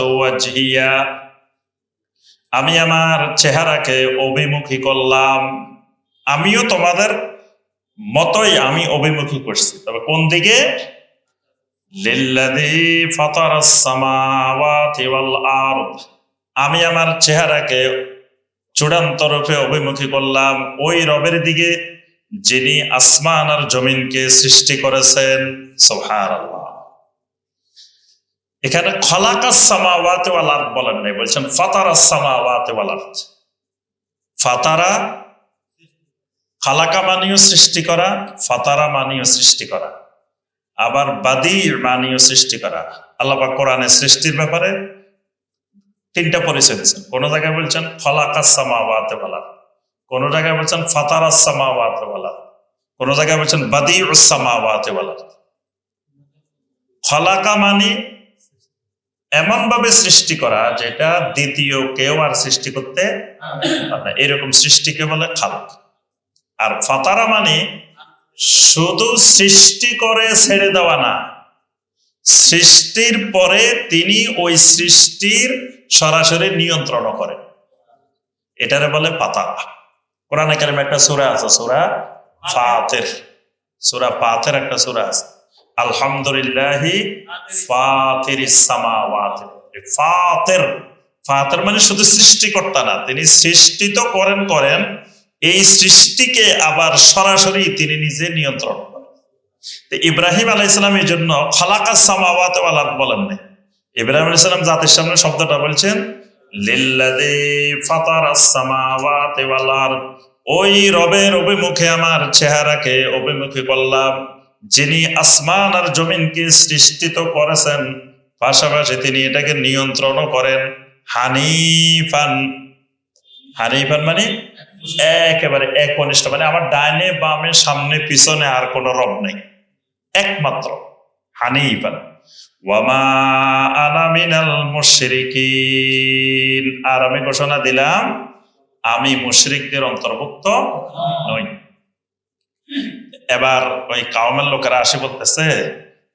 ওয়াজহিয়া আমি আমার চেহারাকে অভিমুখী করলাম আমিও তোমাদের মতোই আমি অভিমুখী করছি তবে কোন দিকে? আমি আমার চেহারাকে চূড়ান্ত রূপে অভিমুখী করলাম ওই রবের দিকে যিনি আসমান আর জমিনকে সৃষ্টি করেছেন সুবহানাল্লাহ এখানে খলাকাস সামাওয়াতি ওয়াল আরদ বলেন নাই, বলছেন ফাতারাস সামাওয়াতি ওয়াল ফাতারা খালাকা মানিও সৃষ্টি করা, ফাতারা মানিও সৃষ্টি করা, আবার বাদির মানিও সৃষ্টি করা। আল্লাহ কোরআনে সৃষ্টির ব্যাপারে তিনটা পরিচয় দিচ্ছেন কোন জায়গায় বলছেন খলাকাস সামাওয়াতে ওয়ালা কোন জায়গায় বলছেন ফাতারাস সামাওয়াতে ওয়ালা কোন জায়গায় বলছেন বাদি সামাওয়াতে ওয়ালা খলাকা মানি এমন ভাবে সৃষ্টি করা যেটা দ্বিতীয় কেউ আর সৃষ্টি করতে। এরকম সৃষ্টিকে বলে খালাক। আর ফাতারা মানে শুধু সৃষ্টি করে ছেড়ে দেওয়া না, সৃষ্টির পরে তিনি ওই সৃষ্টির সরাসরি নিয়ন্ত্রণ করেন। এটারে বলে পাতা কোরআন কারিমে একটা সূরা আছে, সূরা ফাতের। সূরা ফাতের একটা সূরা আছে। আলহামদুলিল্লাহি ফাতের ফাতের মানে শুধু সৃষ্টিকর্তা না, তিনি সৃষ্টি তো করেন করেন, এই সৃষ্টিকে আবার সরাসরি তিনি নিজে নিয়ন্ত্রণ করেন। ইব্রাহিম আলাইসালাম এই জন্য খালাকাস সামাওয়াত আরদ বলেন নাই। ইব্রাহিম আলাইসালাম জাতির সামনে শব্দটা বলছেন ওই রবের অভিমুখে আমার চেহারাকে অভিমুখী করলাম। যিনি আসমান আর জমিনকে সৃষ্টিত করেছেন, পাশাপাশি তিনি এটাকে নিয়ন্ত্রণও করেন। হানিফান। হানিফান মানে একেবারে একনিষ্ঠ মানে আমার ডাইনে বামে সামনে পিছনে আর কোন রব নেই। একমাত্র হানিফান। আর আমি ঘোষণা দিলাম, আমি মুশরিকদের অন্তর্ভুক্ত নই। এবার ওই কাউমের লোকেরা আসে বলতেছে,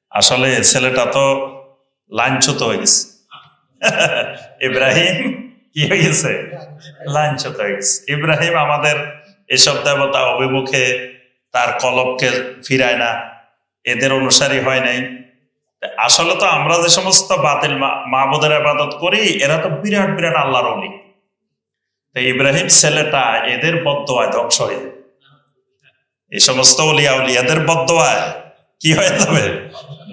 আসলে ছেলেটা তো লাঞ্ছুত হয়ে গেছে। ইব্রাহিম কি হয়ে গেছে? লাঞ্ছিত হয়ে গেছে। ইব্রাহিম আমাদের এসব দেবতা অভিমুখে তার কলবকে ফিরায় না, এদের অনুসারী হয় নাই। আসলে তো আমরা যে সমস্ত বাতিল মা- মাবুদের আবাদত করি, এরা তো বিরাট বিরাট আল্লাহর অলি। তো ইব্রাহিম ছেলেটা এদের বদ্ধ হয় ধ্বংস হয়ে যাবে এই সমস্ত অলিয়া উলিয়াদের বদোয়ায় কি হয়ে যাবে?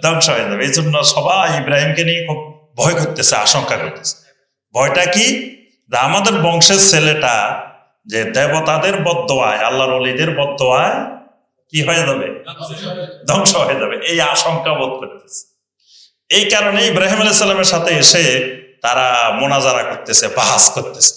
ধ্বংস হয়ে যাবে। এই জন্য সবাই ইব্রাহিমকে নিয়ে খুব ভয় করতেছে, আশঙ্কা করতেছে। ভয়টা কি? আমাদের বংশের ছেলেটা যে দেবতাদের বদোয়ায় আল্লাহর অলিদের বদোয়ায় কি হয়ে যাবে? ধ্বংস হয়ে যাবে। এই আশঙ্কা বোধ করতেছে। এই কারণে ইব্রাহিম আলাইসাল্লামের সাথে এসে তারা মোনাজারা করতেছে, বাহাস করতেছে।